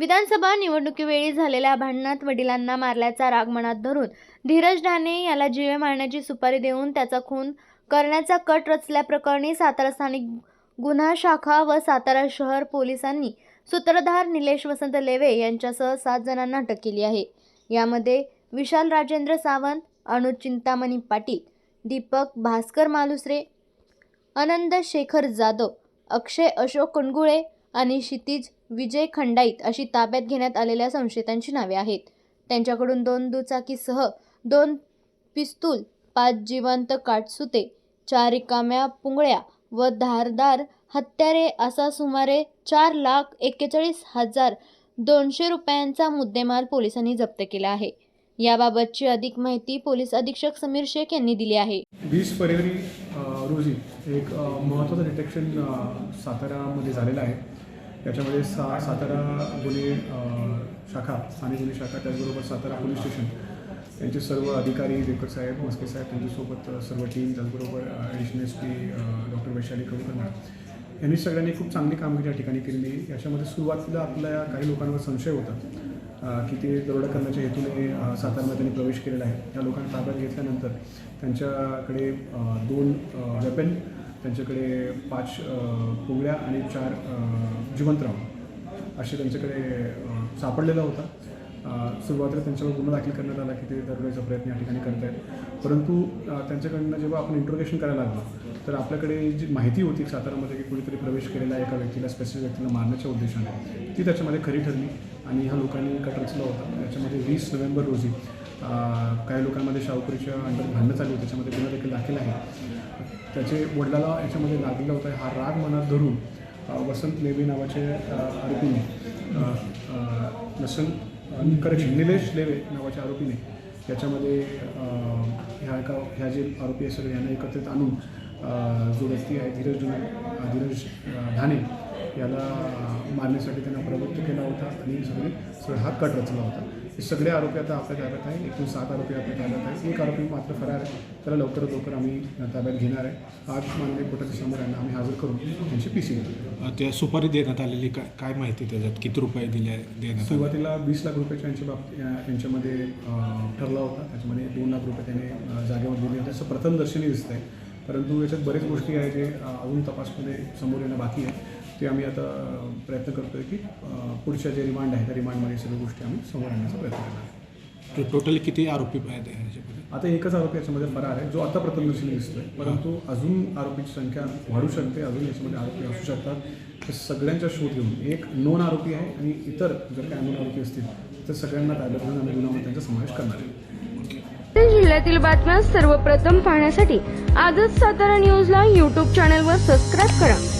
विधानसभा निवडणुकीवेळी झालेल्या भांडणात वडिलांना मारल्याचा राग मनात धरून धीरज ढाणे याला जीवे मारण्याची सुपारी देऊन त्याचा खून करण्याचा कट रचल्याप्रकरणी सातारा स्थानिक गुन्हा शाखा व सातारा शहर पोलिसांनी सूत्रधार निलेश वसंत लेवे यांच्यासह सात जणांना अटक केली आहे. यामध्ये विशाल राजेंद्र सावंत अनुज चिंतामणी पाटील दीपक भास्कर मालुसरे आनंद शेखर जाधव अक्षय अशोक कुणगुळे आणि क्षितिज विजय खंडाईत अशी ताब्यात घेण्यात आलेल्या संशयितांची नावे आहेत. त्यांच्याकडून दोन दुचाकीसह दोन पिस्तूल पाच जिवंत काटसुते चार रिकाम्या पुंगळ्या व धारदार हत्यारे असा सुमारे चार लाख एक्केचाळीस हजार दोनशे रुपयांचा मुद्देमाल पोलिसांनी जप्त केला आहे. याबाबतची अधिक माहिती पोलीस अधीक्षक समीर शेख यांनी दिली आहे. वीस फरवरी रोजी एक महत्त्वाचं डिटेक्शन सातारामध्ये झालेलं आहे. याच्यामध्ये सा सातारा गुन्हे शाखा स्थानिक गुन्हे शाखा त्याचबरोबर सातारा पोलीस स्टेशन यांचे सर्व अधिकारी देवकर साहेब मस्के साहेब त्यांच्यासोबत सर्व टीम त्याचबरोबर additional S P doctor Vaishali Kavakarnath यांनी सगळ्यांनी खूप चांगली कामगिरी या ठिकाणी केलेली याच्यामध्ये सुरुवातीला आपल्या काही लोकांवर संशय होता की ते दरोडा करण्याच्या हेतूने सातारमध्ये त्यांनी प्रवेश केलेला आहे. त्या लोकांना ताब्यात घेतल्यानंतर त्यांच्याकडे दोन वेपन त्यांच्याकडे पाच अ, आणि चार जिवंतराव असे त्यांच्याकडे सापडलेला होता. सुरुवातीला त्यांच्यावर गुन्हा दाखल करण्यात आला की ते दरोड्याचा प्रयत्न या ठिकाणी करत आहेत परंतु त्यांच्याकडनं जेव्हा आपण इंट्रोगेशन करायला लागलो तर आपल्याकडे जी माहिती होती सातारामध्ये की कुणीतरी प्रवेश केलेला एका व्यक्तीला स्पेसिफिक व्यक्तीला मारण्याच्या उद्देशाने ती त्याच्यामध्ये खरी ठरली आणि ह्या लोकांनी कट रचला होता. याच्यामध्ये वीस नोव्हेंबर रोजी काही लोकांमध्ये शाहूपुरीच्या अंडर भांडणं चालू होती त्याच्यामध्ये गुन्हा देखील दाखल आहे. त्याचे वडिलाला याच्यामध्ये लागलेला होता हा राग मनात धरून वसंत लेवे नावाचे आरोपीने वसंत करेक्शन निलेश लेवे नावाच्या आरोपीने याच्यामध्ये ह्या एका ह्या जे आरोपी आहे सगळे यांना एकत्रित आणून जो व्यक्ती आहे धीरज ढुणे- धीरज धाने याला मारण्यासाठी त्यांना प्रवृत्त केला होता आणि सगळे सगळं हा कट रचला होता. हे सगळे आरोपी आता आपल्या ताब्यात आहे एकूण सात आरोपी आपल्या ताब्यात आहे एक आरोपी मात्र फरार आहे. त्याला लवकरात लवकर आम्ही ताब्यात घेणार आहे. आज माननीय कोर्टाच्या समोर यांना आम्ही हजर करून त्यांची पी सी घेतो त्या सुपारी देण्यात आलेली काय काय माहिती त्याच्यात? किती रुपये दिले देण्यात सुरुवातीला वीस लाख रुपयाच्या यांच्या बाब यांच्यामध्ये ठरला होता. त्याच्यामध्ये दोन लाख रुपये त्याने जागेवर दिले होते. असं प्रथमदर्शनी दिसत आहे परंतु याच्यात बरेच गोष्टी आहे जे अजून तपासमध्ये समोर येणं बाकी आहे. ते आम्ही आता प्रयत्न करतो आहे की पुढच्या जे रिमांड आहे त्या रिमांडमध्ये सगळ्या गोष्टी आम्ही समोर आणण्याचा प्रयत्न करणार आहे टोटल किती आरोपी आहेत याच्यामध्ये आता एकच आरोपी याच्यामध्ये फरार आहे जो आता प्रथमदर्शनी दिसतोय. परंतु अजून आरोपीची संख्या वाढू शकते अजून याच्यामध्ये आरोपी असू शकतात. तर सगळ्यांचा शोध घेऊन एक नोन आरोपी आहे आणि इतर जर काही नोन आरोपी असतील तर सगळ्यांना ताब्यात घेऊन आम्ही गुन्ह्यामध्ये त्यांचा समावेश करणार आहे. जिल्ह्यातील बातम्या सर्वप्रथम पाहण्यासाठी आजच सातारा न्यूजला यूट्यूब चॅनलवर सबस्क्राईब करा.